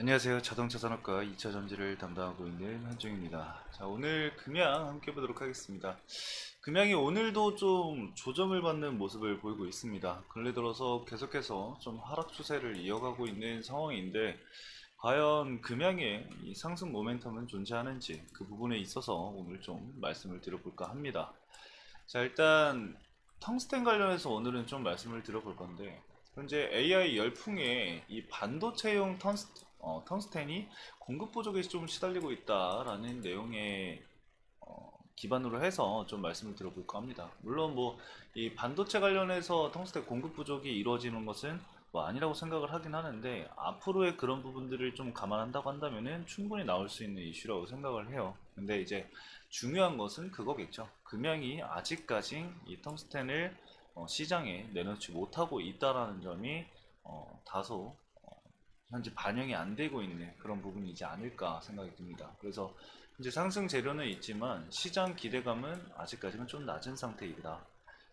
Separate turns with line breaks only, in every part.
안녕하세요. 자동차 산업과 2차 전지를 담당하고 있는 한중입니다. 자, 오늘 금양 함께 보도록 하겠습니다. 금양이 오늘도 좀 조정을 받는 모습을 보이고 있습니다. 근래 들어서 계속해서 좀 하락 추세를 이어가고 있는 상황인데, 과연 금양의 이 상승 모멘텀은 존재하는지 그 부분에 있어서 오늘 좀 말씀을 드려볼까 합니다. 자, 일단 텅스텐 관련해서 오늘은 좀 말씀을 드려볼 건데, 현재 AI 열풍에 이 반도체용 텅스, 어, 텅스텐이 공급 부족에 좀 시달리고 있다라는 내용의 어, 기반으로 해서 좀 말씀을 드려볼까 합니다. 물론 뭐 이 반도체 관련해서 텅스텐 공급 부족이 이루어지는 것은 뭐 아니라고 생각을 하긴 하는데 앞으로의 그런 부분들을 좀 감안한다고 한다면은 충분히 나올 수 있는 이슈라고 생각을 해요. 근데 이제 중요한 것은 그거겠죠. 금양이 아직까지 이 텅스텐을 어, 시장에 내놓지 못하고 있다라는 점이 어, 다소 현재 반영이 안 되고 있는 그런 부분이지 않을까 생각이 듭니다. 그래서 이제 상승 재료는 있지만 시장 기대감은 아직까지는 좀 낮은 상태이다.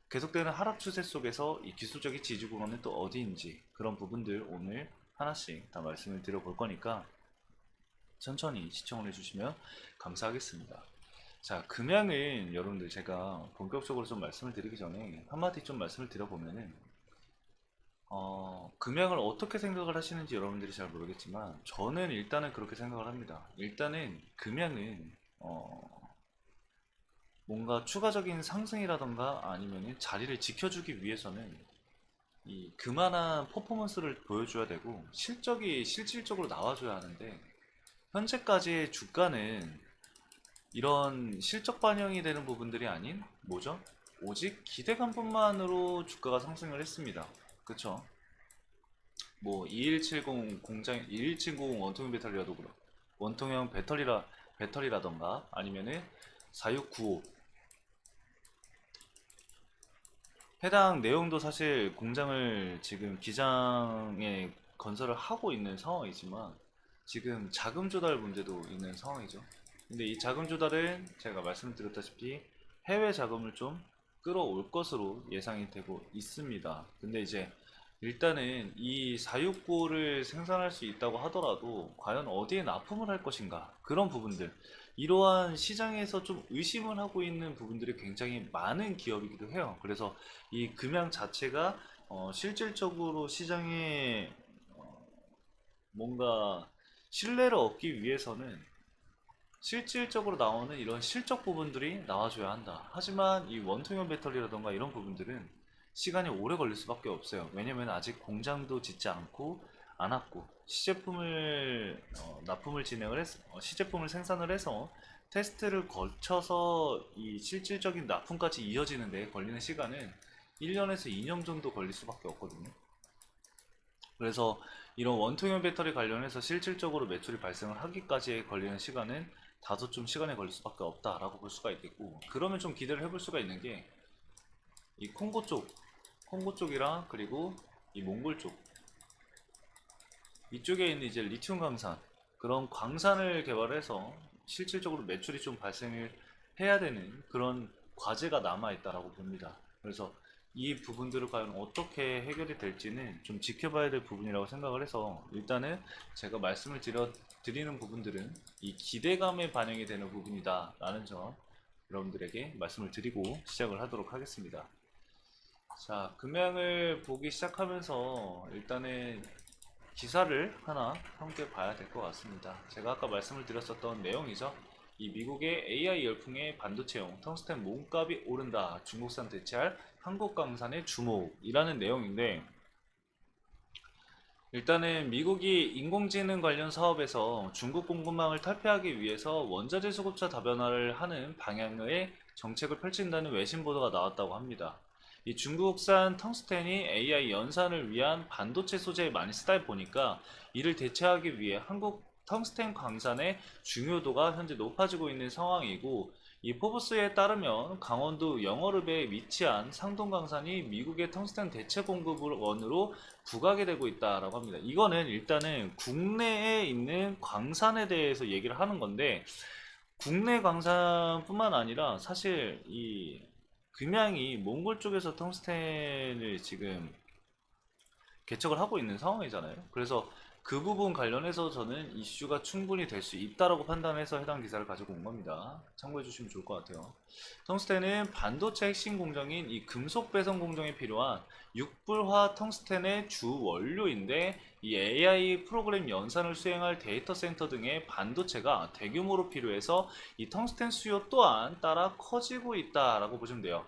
계속되는 하락 추세 속에서 이 기술적인 지지 구간은 또 어디인지 그런 부분들 오늘 하나씩 다 말씀을 드려볼 거니까 천천히 시청을 해주시면 감사하겠습니다. 자, 금양은 여러분들 제가 본격적으로 좀 말씀을 드리기 전에 한마디 좀 말씀을 드려보면은 어, 금양을 어떻게 생각을 하시는지 여러분들이 잘 모르겠지만 저는 일단은 그렇게 생각을 합니다. 일단은 금양은 어, 뭔가 추가적인 상승이라던가 아니면 자리를 지켜주기 위해서는 이 그만한 퍼포먼스를 보여줘야 되고 실적이 실질적으로 나와줘야 하는데 현재까지의 주가는 이런 실적 반영이 되는 부분들이 아닌 뭐죠? 오직 기대감뿐만으로 주가가 상승을 했습니다. 그쵸? 뭐2170 공장 2170 원통형 배터리라도 그렇 원통형 배터리라 배터리라던가 아니면은 4695 해당 내용도 사실 공장을 지금 기장에 건설을 하고 있는 상황이지만 지금 자금 조달 문제도 있는 상황이죠. 근데 이 자금 조달은 제가 말씀드렸다시피 해외 자금을 좀 끌어올 것으로 예상이 되고 있습니다. 근데 이제 일단은 이 469를 생산할 수 있다고 하더라도 과연 어디에 납품을 할 것인가 그런 부분들 이러한 시장에서 좀 의심을 하고 있는 부분들이 굉장히 많은 기업이기도 해요. 그래서 이 금양 자체가 어, 실질적으로 시장에 어, 뭔가 신뢰를 얻기 위해서는 실질적으로 나오는 이런 실적 부분들이 나와줘야 한다. 하지만 이 원통형 배터리라던가 이런 부분들은 시간이 오래 걸릴 수밖에 없어요. 왜냐면 아직 공장도 짓지 않고 않았고 시제품을 어, 납품을 진행을 해서 어, 시제품을 생산을 해서 테스트를 거쳐서 이 실질적인 납품까지 이어지는 데 걸리는 시간은 1년에서 2년 정도 걸릴 수밖에 없거든요. 그래서 이런 원통형 배터리 관련해서 실질적으로 매출이 발생을 하기까지 걸리는 시간은 다소 좀 시간이 걸릴 수밖에 없다라고 볼 수가 있겠고 그러면 좀 기대를 해볼 수가 있는 게 이 콩고 쪽 콩고 쪽이랑 그리고 이 몽골 쪽 이쪽에 있는 이제 리튬 광산 그런 광산을 개발해서 실질적으로 매출이 좀 발생을 해야 되는 그런 과제가 남아 있다라고 봅니다. 그래서 이 부분들을 과연 어떻게 해결이 될지는 좀 지켜봐야 될 부분이라고 생각을 해서 일단은 제가 말씀을 드려 드리는 부분들은 이 기대감에 반영이 되는 부분이다 라는 점 여러분들에게 말씀을 드리고 시작을 하도록 하겠습니다. 자, 금양을 보기 시작하면서 일단은 기사를 하나 함께 봐야 될 것 같습니다. 제가 아까 말씀을 드렸었던 내용이죠. 이 미국의 AI 열풍에 반도체용 텅스텐 몸값이 오른다. 중국산 대체할 한국 강산의 주목이라는 내용인데 일단은 미국이 인공지능 관련 사업에서 중국 공급망을 탈피하기 위해서 원자재 수급처 다변화를 하는 방향의 정책을 펼친다는 외신 보도가 나왔다고 합니다. 이 중국산 텅스텐이 AI 연산을 위한 반도체 소재에 많이 쓰다 보니까 이를 대체하기 위해 한국 텅스텐 광산의 중요도가 현재 높아지고 있는 상황이고 이 포브스에 따르면 강원도 영어읍에 위치한 상동광산이 미국의 텅스텐 대체 공급원으로 부각이 되고 있다라고 합니다. 이거는 일단은 국내에 있는 광산에 대해서 얘기를 하는 건데 국내 광산뿐만 아니라 사실 이 금양이 몽골 쪽에서 텅스텐을 지금 개척을 하고 있는 상황이잖아요. 그래서 그 부분 관련해서 저는 이슈가 충분히 될 수 있다라고 판단해서 해당 기사를 가지고 온 겁니다. 참고해 주시면 좋을 것 같아요. 텅스텐은 반도체 핵심 공정인 이 금속 배선 공정에 필요한 육불화 텅스텐의 주 원료인데 이 AI 프로그램 연산을 수행할 데이터 센터 등의 반도체가 대규모로 필요해서 이 텅스텐 수요 또한 따라 커지고 있다라고 보시면 돼요.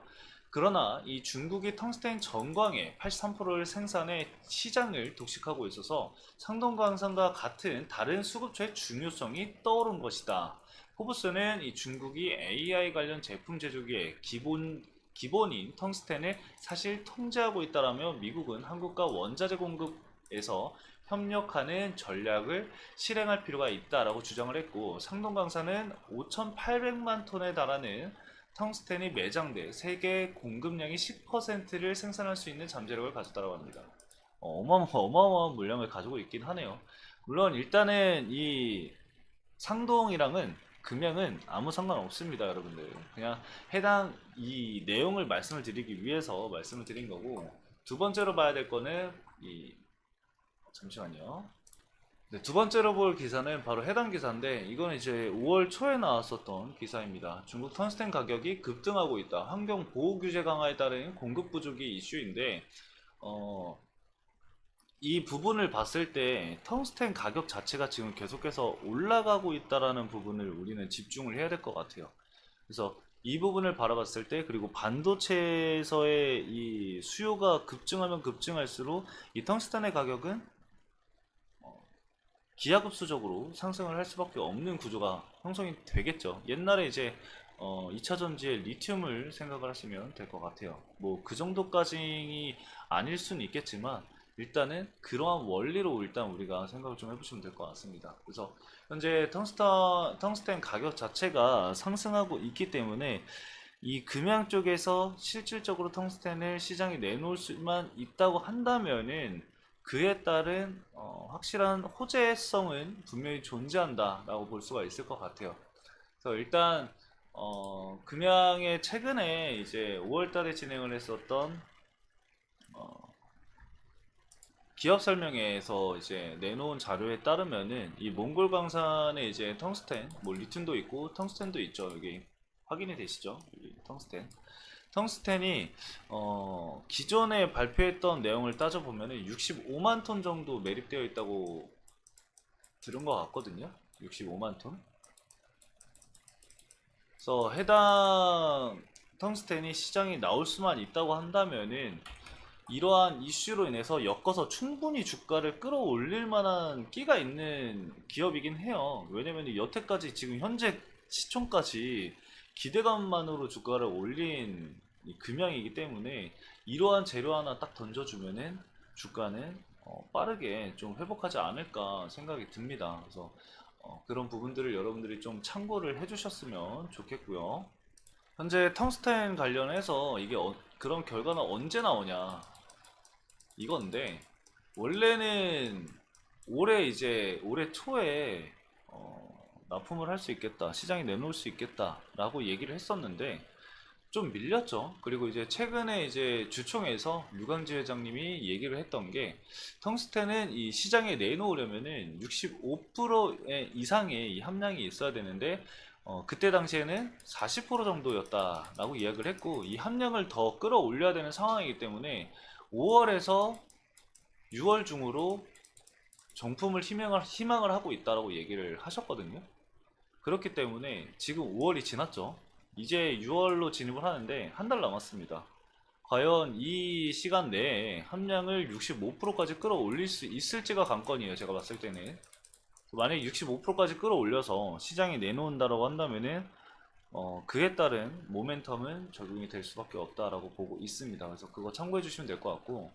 그러나 이 중국이 텅스텐 전광의 83%를 생산해 시장을 독식하고 있어서 상동광산과 같은 다른 수급처의 중요성이 떠오른 것이다. 포브스는 이 중국이 AI 관련 제품 제조기의 기본 기본인 텅스텐을 사실 통제하고 있다라며 미국은 한국과 원자재 공급에서 협력하는 전략을 실행할 필요가 있다라고 주장을 했고 상동광산은 5,800만 톤에 달하는 텅스텐이 매장돼 세계 공급량의 10%를 생산할 수 있는 잠재력을 가졌다고 합니다. 어, 어마어마, 어마어마한 물량을 가지고 있긴 하네요. 물론 일단은 이 상동이랑은 금액은 아무 상관 없습니다, 여러분들. 그냥 해당 이 내용을 말씀을 드리기 위해서 말씀을 드린 거고 두 번째로 봐야 될 거는 이 잠시만요. 네, 두 번째로 볼 기사는 바로 해당 기사인데 이건 이제 5월 초에 나왔었던 기사입니다. 중국 턴스텐 가격이 급등하고 있다. 환경 보호 규제 강화에 따른 공급 부족이 이슈인데 어, 이 부분을 봤을 때 텅스텐 가격 자체가 지금 계속해서 올라가고 있다라는 부분을 우리는 집중을 해야 될 것 같아요. 그래서 이 부분을 바라봤을 때 그리고 반도체에서의 이 수요가 급증하면 급증할수록 이 텅스텐의 가격은 기하급수적으로 상승을 할 수밖에 없는 구조가 형성이 되겠죠. 옛날에 이제 어, 2차 전지의 리튬을 생각을 하시면 될 것 같아요. 뭐 그 정도까지 아닐 수는 있겠지만 일단은 그러한 원리로 일단 우리가 생각을 좀 해보시면 될 것 같습니다. 그래서 현재 텅스타, 텅스텐 가격 자체가 상승하고 있기 때문에 이 금양 쪽에서 실질적으로 텅스텐을 시장에 내놓을 수만 있다고 한다면은 그에 따른 어, 확실한 호재성은 분명히 존재한다라고 볼 수가 있을 것 같아요. 그래서 일단 어, 금양의 최근에 이제 5월달에 진행을 했었던 어, 기업 설명회에서 이제 내놓은 자료에 따르면은 이 몽골 광산에 이제 텅스텐, 뭐 리튬도 있고 텅스텐도 있죠. 여기 확인이 되시죠? 텅스텐. 텅스텐이 어, 기존에 발표했던 내용을 따져보면 65만 톤 정도 매립되어 있다고 들은 것 같거든요. 65만 톤. 그래서 해당 텅스텐이 시장에 나올 수만 있다고 한다면은 이러한 이슈로 인해서 엮어서 충분히 주가를 끌어올릴 만한 끼가 있는 기업이긴 해요. 왜냐면 여태까지 지금 현재 시총까지 기대감만으로 주가를 올린 이 금양이기 때문에 이러한 재료 하나 딱 던져주면은 주가는 어, 빠르게 좀 회복하지 않을까 생각이 듭니다. 그래서 어, 그런 부분들을 여러분들이 좀 참고를 해주셨으면 좋겠고요. 현재 텅스텐 관련해서 이게 어- 그런 결과는 언제 나오냐 이건데 원래는 올해 이제 올해 초에 어, 납품을 할 수 있겠다 시장에 내놓을 수 있겠다라고 얘기를 했었는데 좀 밀렸죠. 그리고 이제 최근에 이제 주총에서 유강지 회장님이 얘기를 했던 게 텅스텐은 이 시장에 내놓으려면은 65% 이상의 이 함량이 있어야 되는데 어, 그때 당시에는 40% 정도였다라고 이야기를 했고 이 함량을 더 끌어올려야 되는 상황이기 때문에 5월에서 6월 중으로 정품을 희망을, 희망을 하고 있다라고 얘기를 하셨거든요. 그렇기 때문에 지금 5월이 지났죠. 이제 6월로 진입을 하는데 한 달 남았습니다. 과연 이 시간 내에 함량을 65%까지 끌어올릴 수 있을지가 관건이에요. 제가 봤을 때는. 만약에 65%까지 끌어올려서 시장에 내놓는다라고 한다면은 어, 그에 따른 모멘텀은 적용이 될 수밖에 없다라고 보고 있습니다. 그래서 그거 참고해 주시면 될 것 같고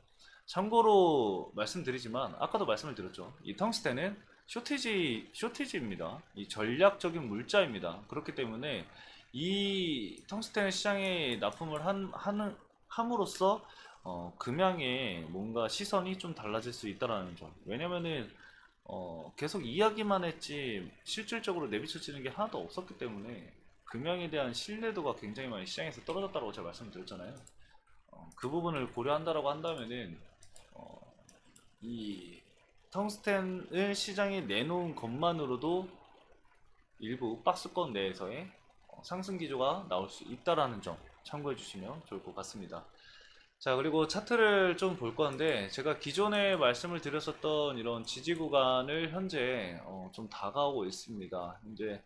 참고로 말씀드리지만 아까도 말씀을 드렸죠. 이 텅스텐은 쇼티지 쇼티지입니다. 이 전략적인 물자입니다. 그렇기 때문에 이 텅스텐 시장에 납품을 한, 하는, 함으로써 어, 금양에 뭔가 시선이 좀 달라질 수 있다라는 점. 왜냐면은 어, 계속 이야기만 했지 실질적으로 내비쳐지는 게 하나도 없었기 때문에 금양에 대한 신뢰도가 굉장히 많이 시장에서 떨어졌다고 제가 말씀드렸잖아요. 어, 그 부분을 고려한다라고 한다면은 어, 이 텅스텐을 시장에 내놓은 것만으로도 일부 박스권 내에서의 어, 상승 기조가 나올 수 있다라는 점 참고해 주시면 좋을 것 같습니다. 자, 그리고 차트를 좀 볼 건데, 제가 기존에 말씀을 드렸었던 이런 지지 구간을 현재 어, 좀 다가오고 있습니다. 현재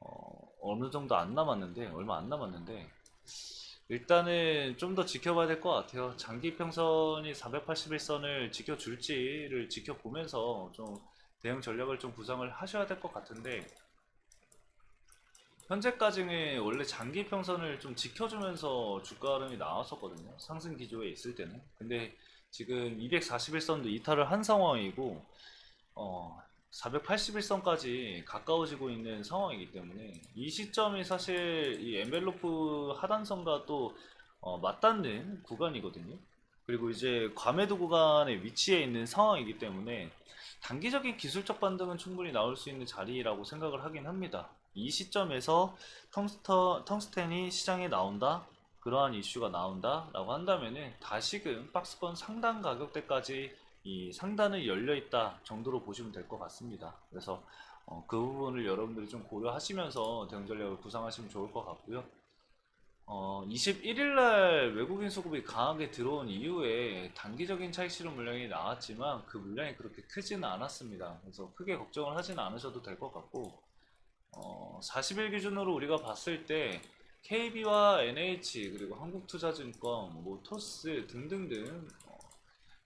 어, 느 정도 안 남았는데, 얼마 안 남았는데, 일단은 좀 더 지켜봐야 될 것 같아요. 장기 평선이 481선을 지켜줄지를 지켜보면서 좀 대응 전략을 좀 구상을 하셔야 될 것 같은데, 현재까지는 원래 장기 평선을 좀 지켜주면서 주가 흐름이 나왔었거든요. 상승 기조에 있을 때는. 근데 지금 241선도 이탈을 한 상황이고, 어, 481선까지 가까워지고 있는 상황이기 때문에 이 시점이 사실 이 엔벨로프 하단선과 또 어, 맞닿는 구간이거든요. 그리고 이제 과매도 구간에 위치해 있는 상황이기 때문에 단기적인 기술적 반등은 충분히 나올 수 있는 자리라고 생각을 하긴 합니다. 이 시점에서 텅스터, 텅스텐이 시장에 나온다? 그러한 이슈가 나온다? 라고 한다면은 다시금 박스권 상단 가격대까지 이 상단은 열려 있다 정도로 보시면 될 것 같습니다. 그래서 어, 그 부분을 여러분들이 좀 고려하시면서 대응 전략을 구상하시면 좋을 것 같고요. 어, 21일 날 외국인 수급이 강하게 들어온 이후에 단기적인 차익 실현 물량이 나왔지만 그 물량이 그렇게 크지는 않았습니다. 그래서 크게 걱정을 하지는 않으셔도 될 것 같고 어, 40일 기준으로 우리가 봤을 때 KB와 NH 그리고 한국투자증권, 뭐 토스 등등등 어,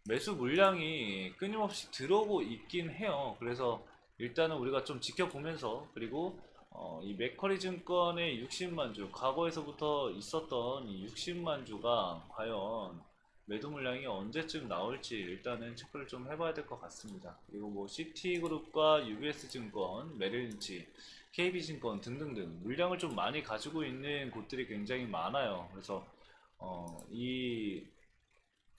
매수 물량이 끊임없이 들어오고 있긴 해요. 그래서 일단은 우리가 좀 지켜보면서 그리고 어, 이 맥커리 증권의 60만 주 과거에서부터 있었던 이 60만 주가 과연 매도 물량이 언제쯤 나올지 일단은 체크를 좀 해봐야 될 것 같습니다. 그리고 뭐 CT그룹과 UBS 증권, 메릴린치, KB증권 등등등 물량을 좀 많이 가지고 있는 곳들이 굉장히 많아요. 그래서 어, 이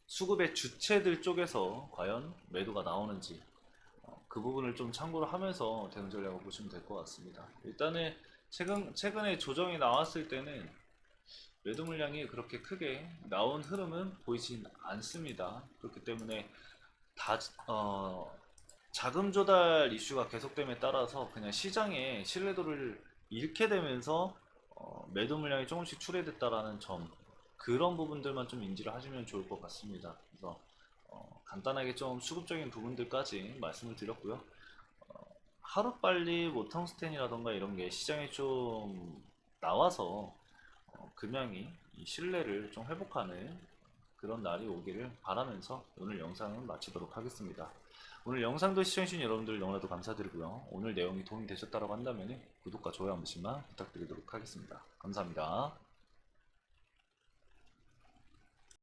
수급의 주체들 쪽에서 과연 매도가 나오는지 어, 그 부분을 좀 참고를 하면서 대응 전략을 보시면 될 것 같습니다. 일단은 최근 최근에 조정이 나왔을 때는 매도 물량이 그렇게 크게 나온 흐름은 보이진 않습니다. 그렇기 때문에 다 어, 자금 조달 이슈가 계속됨에 따라서 그냥 시장의 신뢰도를 잃게 되면서 어, 매도 물량이 조금씩 출회됐다라는 점 그런 부분들만 좀 인지를 하시면 좋을 것 같습니다. 그래서 어, 간단하게 좀 수급적인 부분들까지 말씀을 드렸고요. 어, 하루빨리 뭐 텅스텐이라던가 이런 게 시장에 좀 나와서 어, 금양이 이 신뢰를 좀 회복하는 그런 날이 오기를 바라면서 오늘 영상은 마치도록 하겠습니다. 오늘 영상도 시청해주신 여러분들 너무나도 감사드리고요. 오늘 내용이 도움이 되셨다고 한다면 구독과 좋아요 한 번씩만 부탁드리도록 하겠습니다. 감사합니다.